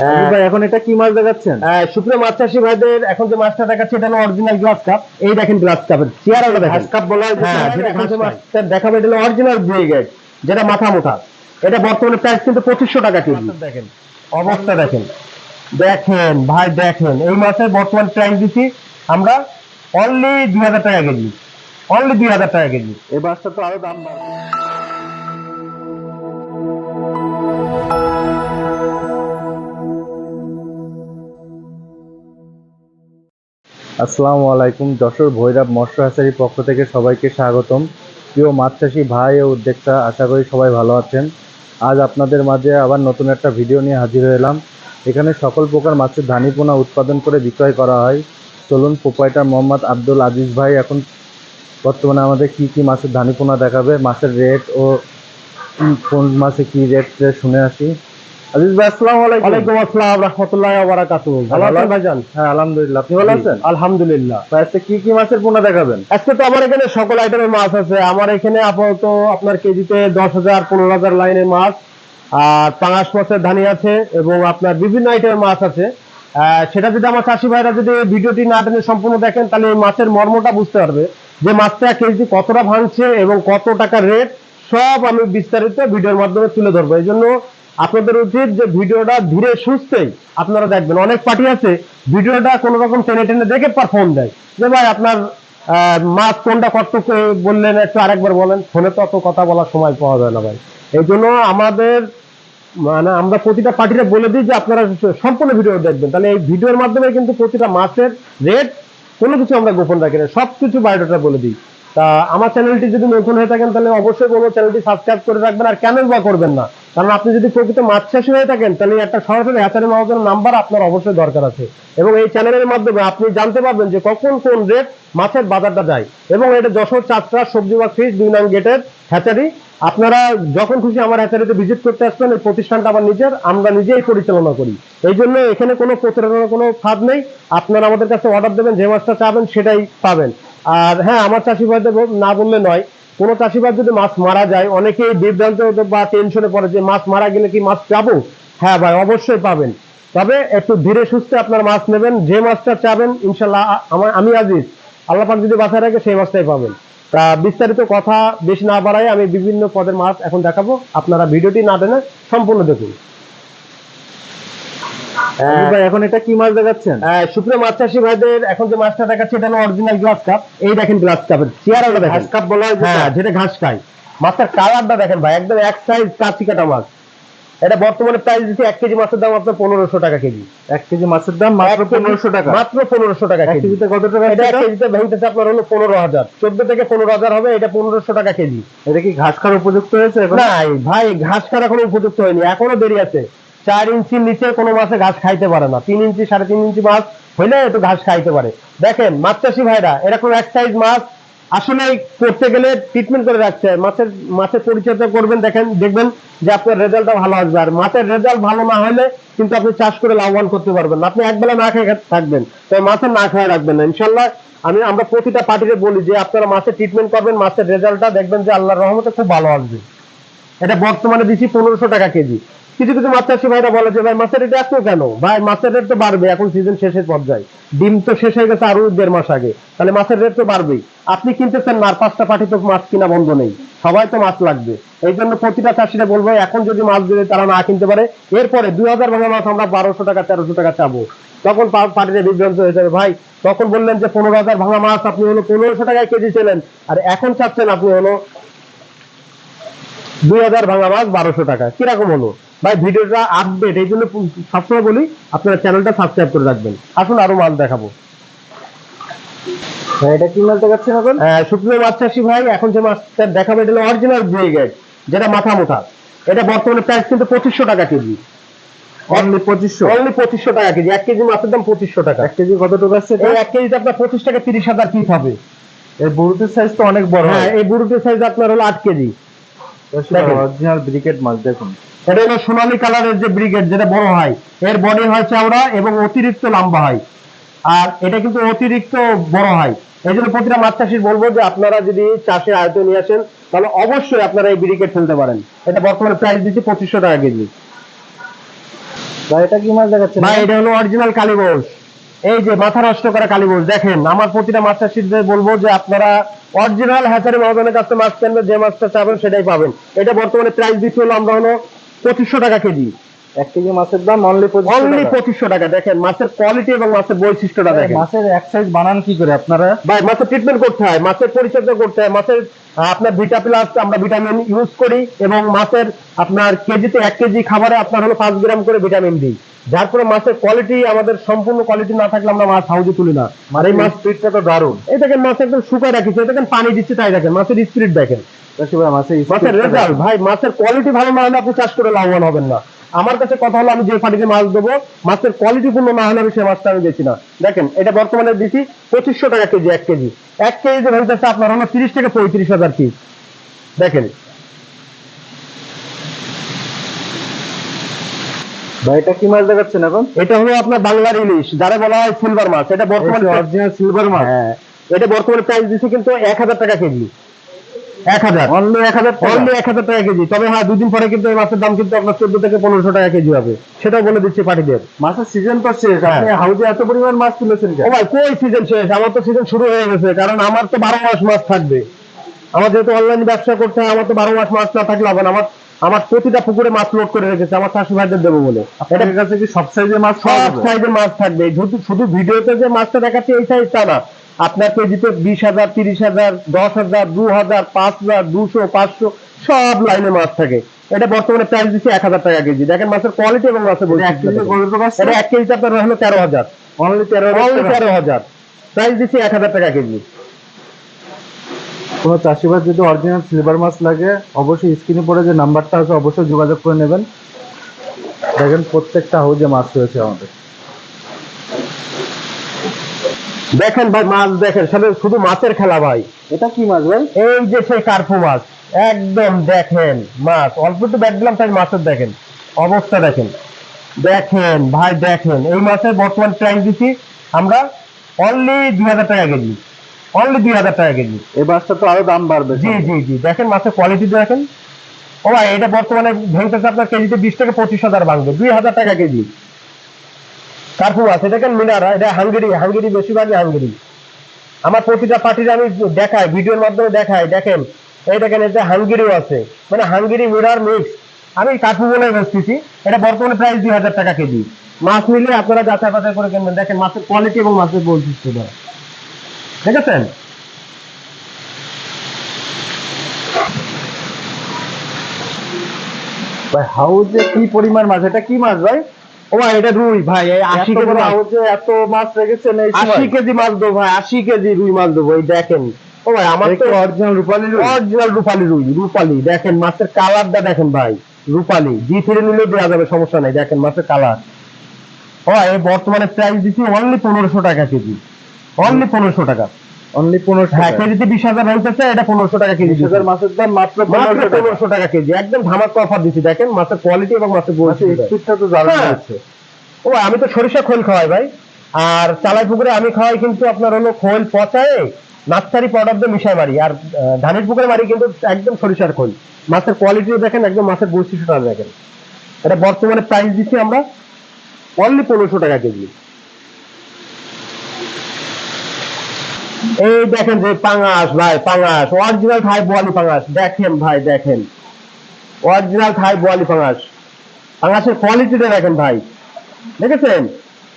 হ্যাঁ। ভাই এখন এটা কি মাছ দেখাচ্ছেন? সুপ্রিয় মাছ চাষি ভাইদের এখন যে মাছটা দেখাচ্ছে এটা হলো অরিজিনাল গ্লাস কাপ এই দেখেন গ্লাস কাপের চেয়ারটা দেখেন। কাপ বলা হয় যেটা, হ্যাঁ দেখাবো এটা হলো অরিজিনাল ব্রিগেড যেটা মাথা মোটা। এটা বর্তমানে প্রাইস কিন্তু পঁচিশশো টাকা কেজি। দেখেন। অবস্থা দেখেন। দেখেন ভাই দেখেন। এই মাছের বর্তমান প্রাইস দিচ্ছি আমরা অনলি দুই হাজার টাকা কেজি। অনলি দুই হাজার টাকা কেজি। এই মাছটা তো আরও দাম বাড়বে। আসসালামু আলাইকুম, যশোর ভৈরব মৎস্য হাসারির পক্ষ থেকে সবাইকে স্বাগতম। প্রিয় মাছ চাষি ভাই ও উদ্যোক্তা, আশা করি সবাই ভালো আছেন। আজ আপনাদের মাঝে আবার নতুন একটা ভিডিও নিয়ে হাজির হলাম। এখানে সকল প্রকার মাছের ধানি পোনা উৎপাদন করে বিক্রয় করা হয়। চলুন, প্রোপাইটার মোহাম্মদ আব্দুল আজিজ ভাই, এখন বর্তমানে আমাদের কি কি মাছের ধানি পোনা দেখাবে, মাছের রেট ও কোন মাছে কি রেট শুনে আসি। আজিজ ভাই আসসালামু আলাইকুম। ওয়ালাইকুম আসসালাম রহমতুল্লাহ বারাকাতুহু ভালো ভালো আছেন ভাইজান? হ্যাঁ আলহামদুলিল্লাহ। আপনি ভালো আছেন? আলহামদুলিল্লাহ। ভাই, আজকে কি কি মাছের পোনা দেখাবেন? আজকে তো আমার এখানে সকল আইটেমের মাছ আছে। আমার এখানে আপাতত আপনার কেজিতে লাইনের মাছ আর পাঙাশ মাছের ধানি আছে এবং আপনার বিভিন্ন আইটেমের মাছ আছে। সেটা যদি আমার চাষি ভাইরা যদি ভিডিওটি না টেনে সম্পূর্ণ দেখেন তাহলে এই মাছের মর্মটা বুঝতে পারবে যে মাছটা কেজি কতটা ভাঙছে এবং কত টাকা রেট সব আমি বিস্তারিত ভিডিওর মাধ্যমে তুলে ধরবো। এই জন্য আপনাদের উচিত যে ভিডিওটা ধীরে সুস্থেই আপনারা দেখবেন। অনেক পার্টি আছে, ভিডিওটা কোনো রকম টেনে টেনে দেখে পর ফোন দেয়। যে ভাই আপনার মাছ কোনটা কত বললেন, একটু আরেকবার বলেন। ফোনে তো অত কথা বলার সময় পাওয়া যায় না ভাই। এই জন্য আমাদের মানে আমরা প্রতিটা পার্টিতে বলে দিই যে আপনারা সম্পূর্ণ ভিডিও দেখবেন। তাহলে এই ভিডিওর মাধ্যমে কিন্তু প্রতিটা মাছের রেট কোনো কিছু আমরা গোপন রাখি না। সব কিছু বায়োডাটা বলে দিই। তা আমার চ্যানেলটি যদি নতুন হয়ে থাকেন, তাহলে অবশ্যই বলব চ্যানেলটি সাবস্ক্রাইব করে রাখবেন আর কেন বা করবেন না। কারণ আপনি যদি প্রকৃত মাছ চাষি হয়ে থাকেন, তাহলে একটা সরাসরি হ্যাচারি মহাজনের নাম্বার আপনার অবশ্যই দরকার আছে। এবং এই চ্যানেলের মাধ্যমে আপনি জানতে পারবেন যে কখন কোন রেট মাছের বাজারটা যায়। এবং এটা যশোর চারটা সবজি বা ফিশ দুই নং গেটের হ্যাচারি আপনারা যখন খুশি আমার হ্যাচারিতে ভিজিট করতে আসবেন, এই প্রতিষ্ঠানটা আমার নিজের, আমরা নিজেই পরিচালনা করি। এই জন্য এখানে কোনো প্রতারণার কোনো ফাঁদ নেই। আপনারা আমাদের কাছে অর্ডার দেবেন, যে মাছটা চাবেন সেটাই পাবেন। আর হ্যাঁ আমার চাষি না বললে নয়। কোনো চাষি চাষিবাদ যদি মাছ মারা যায়, অনেকেই বিভ্রান্ত বা টেনশনে পড়ে যে মাছ মারা গেলে কি মাছ পাবো? হ্যাঁ ভাই, অবশ্যই পাবেন। তবে একটু ধীরে সুস্থে আপনার মাছ নেবেন, যে মাছটা চাবেন, ইনশাল্লাহ আমার আমি আজিজ, আল্লাহ যদি বাসায় রাখে, সেই মাছটাই পাবেন। তা বিস্তারিত কথা বেশি না বাড়াই আমি বিভিন্ন পদের মাছ এখন দেখাবো। আপনারা ভিডিওটি না টেনে সম্পূর্ণ দেখুন। ভাই এখন এটা কি মাছ দেখাচ্ছেন? সুপ্রিয় মাছ চাষি ভাইদের এখন যে মাছটা দেখাচ্ছে এটা হলো অরিজিনাল গ্লাস কাপ এই দেখেন গ্লাস কাপের চেয়ারটা দেখেন। ঘাস কাপ বলা হয় যেটা, হ্যাঁ ঘাস খায়। মাছের কালারটা দেখেন ভাই একদম এক সাইজ কাচি কাটা মাছ। এটা বর্তমানে প্রাইস দিচ্ছে এক কেজি মাছের দাম আপনার পনেরোশো টাকা কেজি। এক কেজি মাছের দাম মাত্র পনেরোশো টাকা। মাত্র পনেরোশো টাকা কেজিতে কত টাকা এটা এক কেজিতে ভেঙতেছে আপনার হলো পনেরো হাজার। চোদ্দ থেকে পনেরো হাজার হবে এটা পনেরোশো টাকা কেজি। এটা কি ঘাস খাওয়ার উপযুক্ত হয়েছে নাই ভাই ঘাস খাওয়ার এখনও উপযুক্ত হয়নি এখনও দেরি আছে। চার ইঞ্চির নিচে কোনো মাছে ঘাস খাইতে পারে না। তিন ইঞ্চি, সাড়ে তিন ইঞ্চি মাছ হইলে একটু ঘাস খাইতে পারে। দেখেন মাছ চাষি ভাইরা, এরকম এক সাইজ মাছ আসলে করতে গেলে ট্রিটমেন্ট করে রাখছে। মাছের মাছের পরিচর্যা করবেন, দেখেন, দেখবেন যে আপনার রেজাল্টটা ভালো আসবে। আর মাছের রেজাল্ট ভালো না হলে কিন্তু আপনি চাষ করে লাভবান করতে পারবেন আপনি একবেলা না খেয়ে থাকবেন। তবে মাছের না খেয়ে রাখবেন না। ইনশাল্লাহ আমি, আমরা প্রতিটা পার্টিকে বলি যে আপনারা মাছের ট্রিটমেন্ট করবেন, মাছের রেজাল্টটা দেখবেন যে আল্লাহর রহমতে খুব ভালো আসবে। এটা বর্তমানে দিচ্ছি পনেরোশো টাকা কেজি। কিছু কিছু মাছ চাষি ভাইরা বলে যে, ভাই, মাছের রেট এত কেন? ভাই, মাছের রেট তো বাড়বে, এখন সিজন শেষের পর্যায়ে। ডিম তো শেষ হয়ে গেছে আরও দেড় মাস আগে। তাহলে মাছের রেট তো বাড়বেই। আপনি কিনতেছেন না পাঁচটা পাঠি তো মাছ কিনা বন্ধ নেই। সবাই তো মাছ লাগবে। এই জন্য প্রতিটা চাষিরা বলব, এখন যদি মাছ যদি তারা না কিনতে পারে, এরপরে দুই হাজার ভাঙা মাছ আমরা বারোশো টাকা, তেরোশো টাকা চাবো। তখন পার্টিতে বিভ্রান্ত হয়ে যাবে। ভাই, তখন বললেন যে, পনেরো হাজার ভাঙা মাছ আপনি হলো পনেরোশো টাকায় কেজি ছিলেন আর এখন চাচ্ছেন আপনি হলো দুই হাজার ভাঙা মাছ বারোশো টাকা। কীরকম হলো? ভাই ভিডিওটা আপডেট এই জন্য সবসময় বলি আপনারা চ্যানেলটা সাবস্ক্রাইব করে রাখবেন। আসুন আরও মাছ দেখাবো। এটা কি মাছ দেখাচ্ছেন এখন? আহ, সুপ্রিয় মাছ চাষি ভাই এখন যে মাছটা দেখাবো এটা হলো অরিজিনাল ব্রিগেড যেটা মাথা মোটা এটা বর্তমানে প্রাইস কিন্তু পঁচিশশো টাকা কেজি। অনলি পঁচিশশো? অনলি পঁচিশশো টাকা কেজি। এক কেজি মাছের দাম পঁচিশশো টাকা। এক কেজি কত টাকা আছে এই এক কেজিতে আপনার পঁচিশ টাকা তিরিশ হাজার পিস হবে। এর বড়ুতের সাইজ তো অনেক বড় হ্যাঁ এই বুড়ুটির সাইজ আপনার হলো আট কেজি। অরিজিনাল ব্রিকেট মাছ দেখুন। এটা হলো সোনালী কালারের যে যেটা বড় হয়। এর বডি হয় চওড়া এবং অতিরিক্ত লম্বা হয়। আর এটা কিন্তু অতিরিক্ত বড় হয়। এই জন্য প্রতিটা মাছ চাষির বলব যে আপনারা যদি চাষের আয়ত্ত নিয়ে আসেন তাহলে অবশ্যই আপনারা এই ব্রিগেড ফেলতে পারেন। এটা বর্তমানে প্রাইস দিচ্ছি পঁচিশশো টাকা কেজি। ভাই এটা কি মাছ দেখাচ্ছেন? ভাই এটা হলো অরিজিনাল কালীবোস এই যে মাথা নষ্ট করা কালীবোস দেখেন। আমার প্রতিটা মাছ চাষিদের বলব যে আপনারা অরিজিনাল হ্যাচারি মহাজনের কাছে মাছ কিনবেন যে মাছটা চাবেন সেটাই পাবেন। এটা বর্তমানে প্রাইস দিচ্ছি হলো আমরা হলো পঁচিশশো টাকা কেজি। এক কেজি মাছের দাম অনলি অনলি পঁচিশশো টাকা। দেখেন মাছের কোয়ালিটি এবং মাছের বৈশিষ্ট্যটা দেখেন। মাছের এক সাইজ বানান কি করে আপনারা? ভাই মাছের ট্রিটমেন্ট করতে হয় মাছের পরিচর্যা করতে হয় মাছের আপনার ভিটা প্লাস আমরা ভিটামিন ইউজ করি এবং মাছের আপনার কেজিতে এক কেজি খাবারে আপনার হলো পাঁচ গ্রাম করে ভিটামিন দিই। যার ফলে মাছের কোয়ালিটি আমাদের সম্পূর্ণ কোয়ালিটি না থাকলে আমরা মাছ হাউজে তুলি না। আর এই মাছ স্পিডটা তো দারুণ। এই দেখেন মাছ একদম শুকায় রাখিছে দেখেন পানি দিচ্ছে তাই দেখেন মাছের স্পিরিট দেখেন। মাছের রেজাল্ট ভাই মাছের কোয়ালিটি ভালো না হলে আপনি চাষ করে লাভবান হবেন না। আমার কাছে কথা হলো আমি যে পাটিতে মাছ দেবো মাছের কোয়ালিটি পূর্ণ না হলে আমি সেই মাছটা আমি বেশি না। দেখেন এটা বর্তমানে দিচ্ছি পঁচিশশো টাকা কেজি এক কেজি। এক কেজি ভেঙেছে আপনার হলো তিরিশ থেকে পঁয়ত্রিশ হাজার পিস দেখেন। এটা কি মাছ দেখাচ্ছেন এখন? এটা হলো আপনার বাংলার ইলিশ যারা বলা হয় সিলভার মাছ। এটা বর্তমানে অরিজিনাল সিলভার মাছ? হ্যাঁ। এটা বর্তমানে প্রাইস দিচ্ছে কিন্তু এক হাজার টাকা কেজি। এক হাজার। অনলি এক হাজার অনলি এক হাজার টাকা কেজি। তবে হ্যাঁ দুদিন পরে কিন্তু এই মাছের দাম কিন্তু আপনার চোদ্দ থেকে পনেরোশো টাকা কেজি হবে। সেটাও বলে দিচ্ছি মাছের সিজন তো শেষ। হ্যাঁ। আপনি হাউজে এত পরিমাণ মাছ তুলেছেন ও ভাই কই সিজন শেষ? আমার তো সিজন শুরু হয়ে গেছে কারণ আমার তো বারো মাস মাছ থাকবে। আমার যেহেতু অনলাইন ব্যবসা করতে হয় আমার তো বারো মাস মাছ না থাকলে হবে না। আমার আমার প্রতিটা পুকুরে মাছ লোড করে রেখেছে আমার চাষি ভাইদের দেবো বলে। এটা কাছে কি সব সাইজের মাছ সব? সাইজের মাছ থাকবে। শুধু শুধু ভিডিওতে যে মাছটা দেখাচ্ছে এই সাইজ তা না। আপনার কেজিতে বিশ হাজার তিরিশ হাজার দশ হাজার দু হাজার পাঁচ হাজার দুশো পাঁচশো সব লাইনে মাছ থাকে। এটা বর্তমানে প্রাইস দিচ্ছে এক হাজার টাকা কেজি। দেখেন মাছের কোয়ালিটি এবং মাছের এটা এক কেজিতে আপনার হলো তেরো হাজার। অনলি তেরো অনলি তেরো হাজার। প্রাইস দিচ্ছে এক হাজার টাকা কেজি। কোনো চাষিবাদ যদি অরিজিনাল সিলভার মাছ লাগে অবশ্যই স্ক্রিনে পড়ে যে নাম্বারটা আছে অবশ্যই যোগাযোগ করে নেবেন। দেখেন প্রত্যেকটা হাউজে মাছ রয়েছে আমাদের। দেখেন ভাই মাছ দেখেন সাথে শুধু মাছের খেলা ভাই। এটা কি মাছ ভাই? এই যে সেই কার্পু মাছ একদম দেখেন মাছ। অল্প একটু ব্যাগ দিলাম তাই মাছের দেখেন অবস্থা দেখেন। দেখেন ভাই দেখেন এই মাছের বর্তমান প্রাইস দিচ্ছি আমরা অনলি দুই হাজার টাকা কেজি। অনলি দুই হাজার টাকা কেজি। এই মাছটা তো আরও দাম বাড়বে জি জি জি দেখেন মাছের কোয়ালিটি দেখেন। ও ভাই এটা বর্তমানে ভেঙতেছে আপনার কেজিতে বিশ থেকে পঁচিশ হাজার ভাঙবে দুই হাজার টাকা কেজি। কার্পু মাছ এটা দেখেন মিনারা, এটা হাঙ্গেরি হাঙ্গেরি বেশিরভাগই হাঙ্গেরি। আমার প্রতিটা পার্টির আমি দেখাই, ভিডিওর মাধ্যমে দেখাই, দেখেন। এই দেখেন এটা হাঙ্গেরিও আছে। মানে হাঙ্গেরি মিরার মিক্স আমি কার্পু বলে বেচতেছি এটা বর্তমানে প্রাইস দুই হাজার টাকা কেজি। মাছ নিলে আপনারা যাচাই বাছাই করে কিনবেন। দেখেন, মাছের কোয়ালিটি এবং মাছের বৈশিষ্ট্য ঠিক ভাই, হাউজে কি পরিমাণ মাছ? এটা কি মাছ ভাই? ও ভাই এটা রুই ভাই আশি কেজি মাছ। এত মাছ রেখেছেন আশি কেজি মাছ দেবো ভাই আশি কেজি রুই মাছ দেবো এই দেখেন। ও ভাই আমার তো অরিজিনাল রূপালী রুই? অরিজিনাল রূপালি রুই রূপালি দেখেন মাছের কালারটা দেখেন ভাই রূপালি। জি থ্রি নিলে দেওয়া যাবে সমস্যা নেই দেখেন মাছের কালার। ও বর্তমানে প্রাইস দিচ্ছি অনলি পনেরোশো টাকা কেজি। অনলি পনেরোশো টাকা। অনলি হ্যাঁ কেজিতে বিশ হাজার হইতেছে এটা পনেরোশো টাকা কেজি। বিশ হাজার মাছের দাম মাত্র মাত্র পনেরোশো টাকা। কেজি। একদম ধামাকা অফার দিচ্ছি দেখেন মাছের কোয়ালিটি এবং মাছের তো হ্যাঁ। ও আমি তো সরিষা খোল খাওয়াই ভাই। আর চালাই পুকুরে আমি খাওয়াই কিন্তু আপনার হলো খোল পচায় নার্সারি পাউডার দিয়ে মিশাই মারি। আর ধানের পুকুরে মারি কিন্তু একদম সরিষার খোল। মাছের কোয়ালিটিও দেখেন একদম মাছের বৈশিষ্ট্যটা দেখেন। এটা বর্তমানে প্রাইস দিচ্ছি আমরা অনলি পনেরোশো টাকা কেজি। এই দেখেন যে পাঙাশ ভাই, পাঙাশ। অরিজিনাল থাই বোয়ালি পাঙাশ। দেখেন ভাই, দেখেন। অরিজিনাল থাই বোয়ালি পাঙাশ। পাঙাশের কোয়ালিটিটা দেখেন ভাই। দেখেছেন?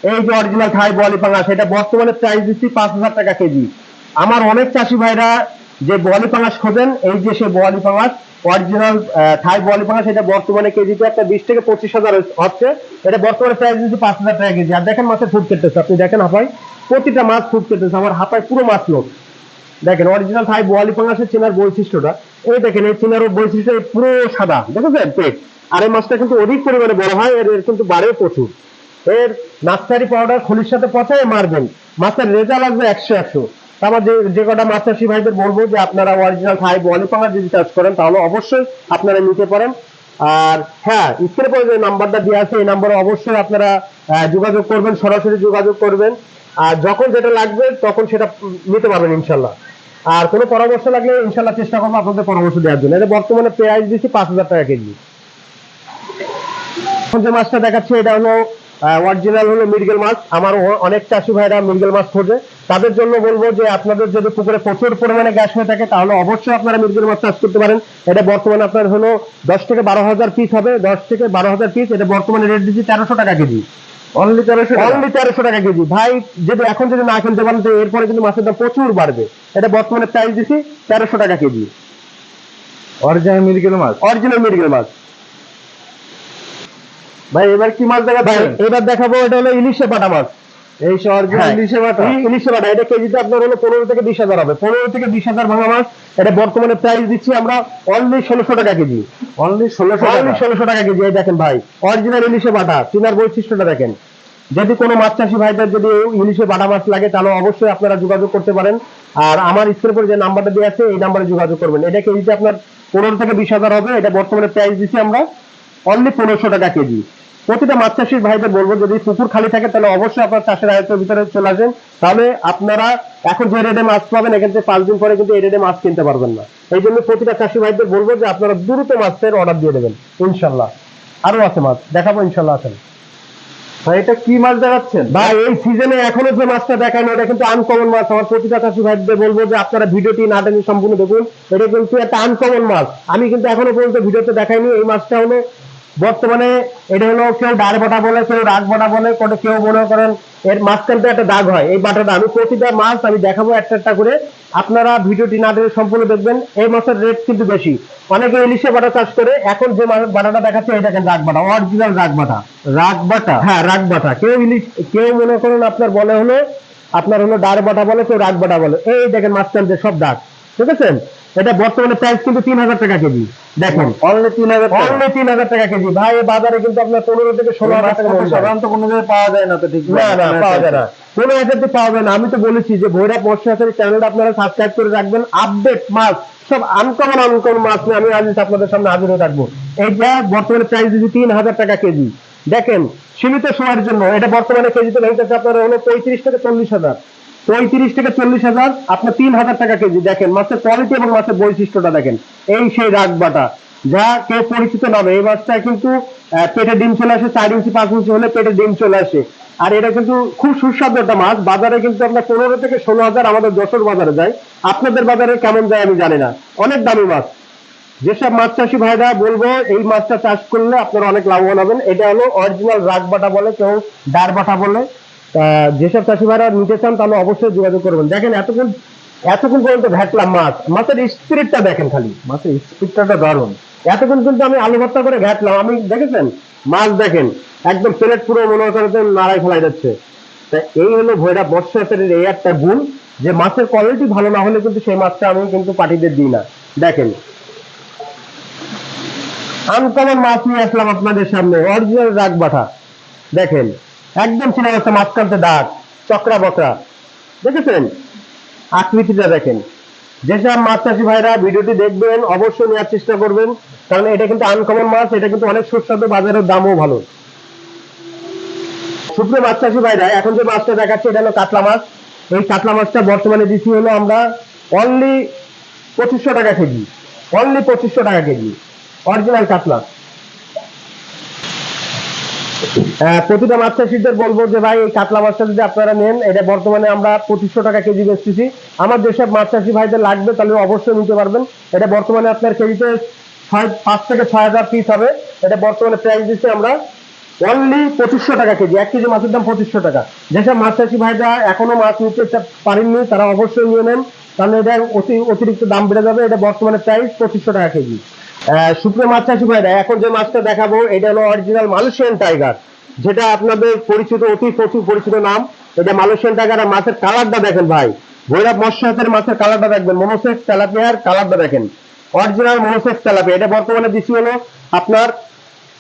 এই যে অরিজিনাল থাই বোয়ালি পাঙাশ, এটা বর্তমানে প্রাইস দিচ্ছি পাঁচ হাজার টাকা কেজি। আমার অনেক চাষি ভাইরা যে বোয়ালি পাঙাশ খোঁজেন, এই যে সে বোয়ালি পাঙাশ অরিজিনাল থাই বোয়ালি পাঙাশ এটা বর্তমানে কেজিতে একটা বিশ থেকে পঁচিশ হাজার হচ্ছে। এটা বর্তমানে প্রাইস দিচ্ছি পাঁচ হাজার টাকা কেজি। আর দেখেন মাছের ফুড কেটেছে আপনি দেখেন হাফাই, প্রতিটা মাছ ফুড কেটেছে আমার হাফায় পুরো মাছ লোক। দেখেন অরিজিনাল থাই বোয়ালি পাঙাশের চেনার বৈশিষ্ট্যটা। এই দেখেন, এই চেনার বৈশিষ্ট্য পুরো সাদা। দেখেছেন? পেট। আর এই মাছটা কিন্তু অধিক পরিমাণে বড় হয়, এর এর কিন্তু বাড়ে প্রচুর। এর নাস্তারি পাউডার খলির সাথে পচায় মারবেন। মাছের রেজাল্ট আসবে একশো একশো। আমার যে যে কটা চাষি ভাইদের বলব যে আপনারা অরিজিনাল থাই বোয়ালি পাঙাশ যদি চাষ করেন, তাহলে অবশ্যই আপনারা নিতে পারেন। আর হ্যাঁ স্ক্রিনে পরে যে নাম্বারটা দেওয়া আছে, এই নাম্বারে অবশ্যই আপনারা যোগাযোগ করবেন, সরাসরি যোগাযোগ করবেন। আর যখন যেটা লাগবে, তখন সেটা নিতে পারবেন ইনশাল্লাহ। আর কোনো পরামর্শ লাগলে ইনশাল্লাহ চেষ্টা করব আপনাদের পরামর্শ দেওয়ার জন্য। এটা বর্তমানে প্রাইস দিচ্ছি পাঁচ হাজার টাকা কেজি। এখন যে মাছটা দেখাচ্ছে, এটা হলো অরিজিনাল হলো মৃগেল মাছ। আমার অনেক চাষি ভাইরা মৃগেল মাছ খোঁজে। তাদের জন্য বলব যে আপনাদের যদি পুকুরে প্রচুর পরিমাণে গ্যাস হয়ে থাকে তাহলে অবশ্যই আপনারা মৃগেল মাছ চাষ করতে পারেন। এটা বর্তমানে আপনার হলো দশ থেকে বারো হাজার পিস হবে। দশ থেকে বারো হাজার পিস এটা বর্তমানে রেট দিচ্ছি তেরোশো টাকা কেজি। অনলি তেরোশো অনলি তেরোশো টাকা কেজি। ভাই যদি এখন যদি না কিনতে পারেন তো এরপরে কিন্তু মাছের দাম প্রচুর বাড়বে। এটা বর্তমানে প্রাইস দিচ্ছি তেরোশো টাকা কেজি। অরিজিনাল মিরগেল মাছ? অরিজিনাল মৃগেল মাছ। ভাই এবার কি মাছ ভাই দেখাচ্ছেন এবার দেখাবো এটা হলো ইলিশে বাটা মাছ। এই অরিজিনাল হ্যাঁ, ইলিশে এই ইলিশে বাটা এটা কেজিতে আপনার হলো পনেরো থেকে বিশ হাজার হবে। পনেরো থেকে বিশ হাজার ভাঙা মাছ এটা বর্তমানে প্রাইস দিচ্ছি আমরা অনলি ষোলোশো টাকা কেজি। অনলি ষোলোশো অনলি ষোলোশো টাকা কেজি এই দেখেন ভাই অরিজিনাল ইলিশে বাটা চিনার বৈশিষ্ট্যটা দেখেন। যদি কোনো মাছ চাষি ভাইদের যদি ইলিশে বাটা মাছ লাগে তাহলে অবশ্যই আপনারা যোগাযোগ করতে পারেন। আর আমার স্ক্রিনের উপরে যে নাম্বারটা দেওয়া আছে এই নাম্বারে যোগাযোগ করবেন। এটা কেজিতে আপনার পনেরো থেকে বিশ হাজার হবে এটা বর্তমানে প্রাইস দিচ্ছি আমরা অনলি পনেরোশো টাকা কেজি। প্রতিটা মাছ চাষির ভাইদের বলব যদি পুকুর খালি থাকে তাহলে অবশ্যই আপনার চাষের আয়ত্তের ভিতরে চলে আসেন তাহলে আপনারা এখন যে রেটে মাছ পাবেন এখান থেকে পাঁচ দিন পরে কিন্তু এই রেটে মাছ কিনতে পারবেন না। এই জন্য প্রতিটা চাষি ভাইদের বলব যে আপনারা দ্রুত মাছের অর্ডার দিয়ে দেবেন ইনশাল্লাহ। আরও আছে মাছ দেখাবো ইনশাল্লাহ আছেন এটা কি মাছ দেখাচ্ছেন? ভাই এই সিজনে এখনও যে মাছটা দেখায় না এটা কিন্তু আনকমন মাছ। আমার প্রতিটা চাষি ভাইদের বলব যে আপনারা ভিডিওটি না টেনে সম্পূর্ণ দেখুন। এটা কিন্তু একটা আনকমন মাছ। আমি কিন্তু এখনও পর্যন্ত ভিডিওতে দেখাইনি এই মাছটা হলো বর্তমানে এটা হলো কেউ ডার বাটা বলে কেউ রাগ বাটা বলে কোনো কেউ মনে করেন এর মাঝখানটা একটা দাগ হয়। এই বাটাটা আমি প্রতিটা মাছ আমি দেখাবো একটা একটা করে। আপনারা ভিডিওটি না টেনে সম্পূর্ণ দেখবেন। এই মাছের রেট কিন্তু বেশি। অনেকে ইলিশে বাটা চাষ করে এখন যে মাছ- বাটাটা দেখাচ্ছে এটা দেখেন রাগ বাটা অরিজিনাল রাগ বাটা। রাগ বাটা? হ্যাঁ রাগ বাটা। কেউ ইলিশ কেউ মনে করেন আপনার বলে হলো আপনার হলো ডার বাটা বলে কেউ রাগ বাটা বলে। এই দেখেন মাঝখান সব দাগ। ঠিক আছে? এটা বর্তমানে প্রাইস কিন্তু তিন হাজার টাকা কেজি। দেখেন অনলি তিন হাজার অনলি তিন হাজার টাকা কেজি। ভাই এই বাজারে কিন্তু আপনার পনেরো থেকে ষোলো হাজার টাকা সাধারণত কোনো জায়গায় পাওয়া যায় না তো ঠিক না না পাওয়া যায় না। কোনো এটাতে পাওয়া যায় না। আমি তো বলেছি যে ভৈরব মৎস্যাচারী চ্যানেলটা আপনারা সাবস্ক্রাইব করে রাখবেন। আপডেট মাছ সব আনকমন আনকমন মাছ নিয়ে আমি আজ আপনাদের সামনে হাজির হয়ে থাকব। এইটা বর্তমানে প্রাইস দিচ্ছি তিন হাজার টাকা কেজি। দেখেন সীমিত সময়ের জন্য। এটা বর্তমানে কেজিতে ভেঙেছে আপনার হলো পঁয়ত্রিশ থেকে চল্লিশ হাজার। পঁয়ত্রিশ থেকে চল্লিশ হাজার আপনার তিন হাজার টাকা কেজি দেখেন, মাছের কোয়ালিটি এবং মাছের বৈশিষ্ট্যটা দেখেন। এই সেই রাগ বাটা। যা কেউ পরিচিত নবে এই মাছটা কিন্তু পেটে ডিম চলে আসে, চার ইঞ্চি, পাঁচ ইঞ্চি হলে পেটে ডিম চলে আসে। আর এটা কিন্তু খুব সুস্বাদু একটা মাছ। বাজারে কিন্তু আপনার পনেরো থেকে ষোলো হাজার আমাদের যশোর বাজারে যায়। আপনাদের বাজারে কেমন যায় আমি জানি না। অনেক দামি মাছ। যেসব মাছ চাষি ভাইরা বলব, এই মাছটা চাষ করলে আপনারা অনেক লাভবান হবেন। এটা হলো অরিজিনাল রাগ বাটা বলে, কেউ ডার বাটা বলে। যেসব চাষি ভাইরা নিতে চান তাহলে অবশ্যই যোগাযোগ করবেন। দেখেন, এতক্ষণ এতক্ষণ পর্যন্ত ঘাটলাম মাছ। মাছের স্পিরিটটা দেখেন খালি। মাছের স্পিডটা দারুণ। এতক্ষণ কিন্তু আমি আলু ভর্তা করে ঘাটলাম। আমি দেখেছেন? মাছ দেখেন, একদম প্লেট পুরো মনে করেন নাড়াই ফেলাই যাচ্ছে তা এই হলো ভৈরব বর্ষাতের এই একটা গুণ যে মাছের কোয়ালিটি ভালো না হলে কিন্তু সেই মাছটা আমি কিন্তু পার্টিদের দিই না। দেখেন। আনকমন মাছ নিয়ে আসলাম আপনাদের সামনে অরিজিনাল রাগ বাটা দেখেন। একদম চিনা যাচ্ছে মাঝখানতে দাগ, চকরা বকরা। দেখেছেন? আকৃতিটা দেখেন। যেসব মাছ চাষি ভাইরা ভিডিওটি দেখবেন, অবশ্যই নেওয়ার চেষ্টা করবেন, কারণ এটা কিন্তু আনকমন মাছ, এটা কিন্তু অনেক সুস্বাদু, বাজারের দামও ভালো। সুপ্রিয় মাছ চাষি ভাইরা, এখন যে মাছটা দেখাচ্ছে, এটা হলো কাতলা মাছ। এই কাতলা মাছটা বর্তমানে দিচ্ছি হলো আমরা অনলি পঁচিশশো টাকা কেজি অনলি পঁচিশশো টাকা কেজি অরিজিনাল কাতলা। প্রতিটা মাছ চাষিদের বলব যে ভাই, এই কাতলা মাছটা যদি আপনারা নেন, এটা বর্তমানে আমরা পঁচিশশো টাকা কেজি বেচতেছি। আমার যেসব মাছ চাষি ভাইদের লাগবে, তাহলে অবশ্যই নিতে পারবেন। এটা বর্তমানে আপনার কেজিতে ছয়, পাঁচ থেকে ছয় হাজার পিস হবে। এটা বর্তমানে প্রাইস দিচ্ছি আমরা অনলি পঁচিশশো টাকা কেজি। এক কেজি মাছের দাম পঁচিশশো টাকা। যেসব মাছ চাষি ভাইরা এখনও মাছ নিতে পারেননি, তারা অবশ্যই নিয়ে নেন। তাহলে এটা অতি অতিরিক্ত দাম বেড়ে যাবে। এটা বর্তমানে প্রাইস পঁচিশশো টাকা কেজি। শুকনো মাছ চাষি ভাইরা এখন যে মাছটা দেখাবো এটা হলো অরিজিনাল মালয়েশিয়ান টাইগার যেটা আপনাদের পরিচিত অতি প্রচুর পরিচিত নাম। এটা মালয়েশিয়ান টাইগার আর মাছের কালারটা দেখেন ভাই। ভৈরব মৎস্য হাতের মাছের কালারটা দেখবেন। মনোসেক্স তেলাপিয়ার কালারটা দেখেন। অরিজিনাল মনোসেক্স তেলাপিয়া। এটা বর্তমানে দিচ্ছি হলো আপনার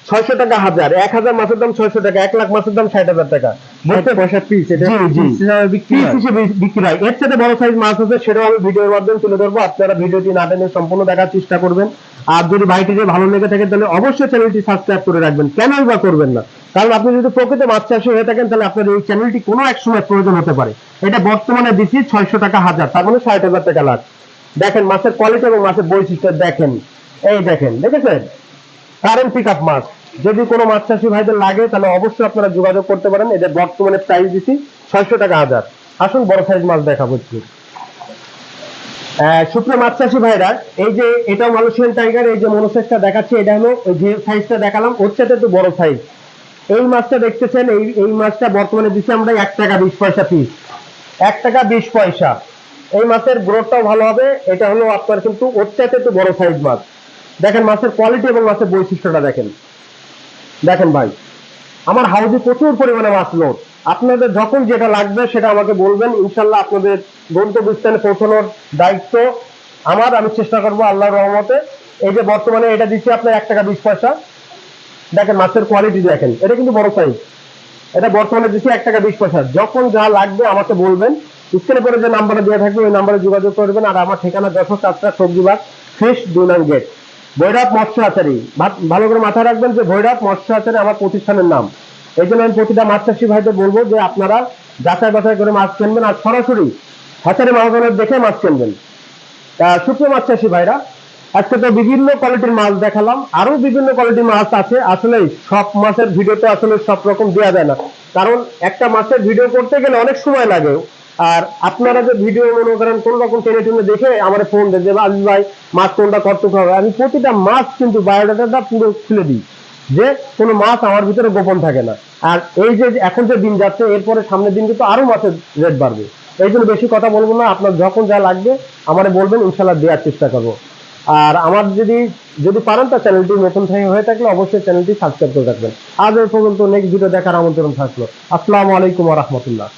ছয়শো টাকা হাজার। এক হাজার মাছের দাম ছয়শো টাকা। এক লাখ মাছের দাম ষাট হাজার টাকা। পিস হিসেবে বিক্রি হয়। এর সাথে বড় সাইজ মাছ আছে সেটাও আমি ভিডিওর মাধ্যমে তুলে ধরবো। আপনারা ভিডিওটি না টেনে সম্পূর্ণ দেখার চেষ্টা করবেন। আর যদি ভাইটিকে ভালো লেগে থাকে, তাহলে অবশ্যই চ্যানেলটি সাবস্ক্রাইব করে রাখবেন। কেনই বা করবেন না? কারণ আপনি যদি প্রকৃত মাছ চাষি হয়ে থাকেন, তাহলে আপনার এই চ্যানেলটি কোনো এক সময় প্রয়োজন হতে পারে। এটা বর্তমানে দিচ্ছি ছয়শো টাকা হাজার, তার মানে ষাট হাজার টাকা লাখ। দেখেন, মাছের কোয়ালিটি এবং মাছের বৈশিষ্ট্য দেখেন। এই দেখেন, দেখেছেন? কারেন্ট পিক আপ মাছ। যদি কোনো মাছ চাষি ভাইদের লাগে, তাহলে অবশ্যই আপনারা যোগাযোগ করতে পারেন। এদের বর্তমানে প্রাইস দিচ্ছি ছয়শো টাকা হাজার। আসুন বড় সাইজ মাছ দেখাবো একটু। সুপ্রিয় মাছ চাষি ভাইরা, এই যে এটা মালয়েশিয়ান টাইগার, এই যে মনোসাইজটা দেখাচ্ছি, এটা হলো যে সাইজটা দেখালাম, ওর চাইতে একটু বড় সাইজ এই মাছটা দেখতেছেন, এই এই মাছটা বর্তমানে দিচ্ছি আমরা এক টাকা বিশ পয়সা পিস এক টাকা বিশ পয়সা। এই মাছের গ্রোথটাও ভালো হবে, এটা হলো আপনার কিন্তু ওর চাইতে একটু বড় সাইজ মাছ। দেখেন মাছের কোয়ালিটি এবং মাছের বৈশিষ্ট্যটা দেখেন। দেখেন ভাই, আমার হাউজে প্রচুর পরিমাণে মাছ লোড আপনাদের যখন যেটা লাগবে সেটা আমাকে বলবেন, ইনশাল্লাহ আপনাদের গন্তব্যস্থানে পৌঁছানোর দায়িত্ব আমার। আমি চেষ্টা করব আল্লাহর রহমতে। এই যে বর্তমানে এটা দিচ্ছি আপনার এক টাকা বিশ পয়সা। দেখেন মাছের কোয়ালিটি দেখেন। এটা কিন্তু বড় সাইজ এটা বর্তমানে দিচ্ছি এক টাকা বিশ পয়সা। যখন যা লাগবে আমাকে বলবেন। স্ক্রিনে পরে যে নাম্বারটা দেওয়া থাকবে, ওই নাম্বারে যোগাযোগ করবেন আর আমার ঠিকানা যশোর চারটা সবজি বাগ ফিশ দুই নং গেট ভৈরব মৎস্য আচারি। ভালো করে মাথায় রাখবেন যে ভৈরব মৎস্য আচারি আমার প্রতিষ্ঠানের নাম। এই জন্য আমি প্রতিটা মাছ চাষি ভাইদের বলব যে আপনারা যাচাই বাছাই করে মাছ কিনবেন। আর সরাসরি হাজারে মহাজনের দেখে মাছ কিনবেন। সুপ্রিয় মাছ চাষি ভাইরা, আজকে তো বিভিন্ন কোয়ালিটির মাছ দেখালাম। আরও বিভিন্ন কোয়ালিটির মাছ আছে। আসলে সব মাছের ভিডিওতে আসলে সব রকম দেওয়া যায় না। কারণ একটা মাছের ভিডিও করতে গেলে অনেক সময় লাগে। আর আপনারা যে ভিডিও মনে করেন কোন রকম টেনে টেনে দেখে আমার ফোন দেন যে আজিজ ভাই, মাছ কোনটা কত হবে? আমি প্রতিটা মাছ কিন্তু বায়োডাটাটা পুরো খুলে দিই। যে কোনো মাছ আমার ভিতরে গোপন থাকে না। আর এই যে এখন যে দিন যাচ্ছে, এরপরে সামনের দিন কিন্তু আরও মাছের রেট বাড়বে। এই জন্য বেশি কথা বলব না। আপনার যখন যা লাগবে, আমারে বলবেন ইনশাল্লাহ দেওয়ার চেষ্টা করব। আর আমার যদি যদি পারেন তা চ্যানেলটি নতুন থেকে হয়ে থাকলে অবশ্যই চ্যানেলটি সাবস্ক্রাইব করে রাখবেন। আজ এই পর্যন্ত নেক্সট ভিডিও দেখার আমন্ত্রণ থাকল। আসসালামু আলাইকুম রহমতুল্লাহ।